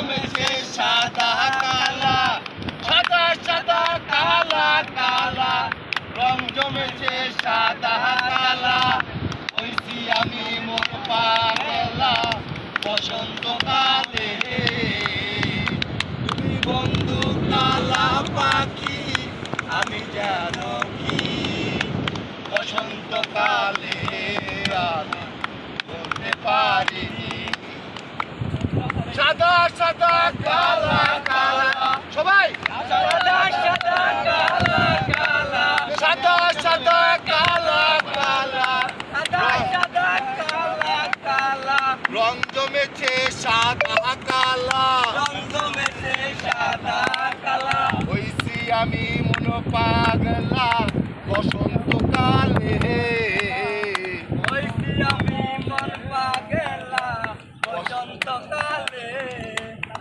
জমেছে সাদা কালা, সাদা সাদা কালা কালা। রং কালা। আমি বসন্তকালে। তুমি বন্ধু কালা আমি জানো কি? বসন্তকালে সাদা কালা কালা সবাই সাদা সাদা কালা কালা। সাদা সাদা কালা কালা সাদা সাদা কালা কালা। রং জমেছে সাদা কালা। রং জমেছে সাদা কালা। হইছি আমি মন পাগলা Total.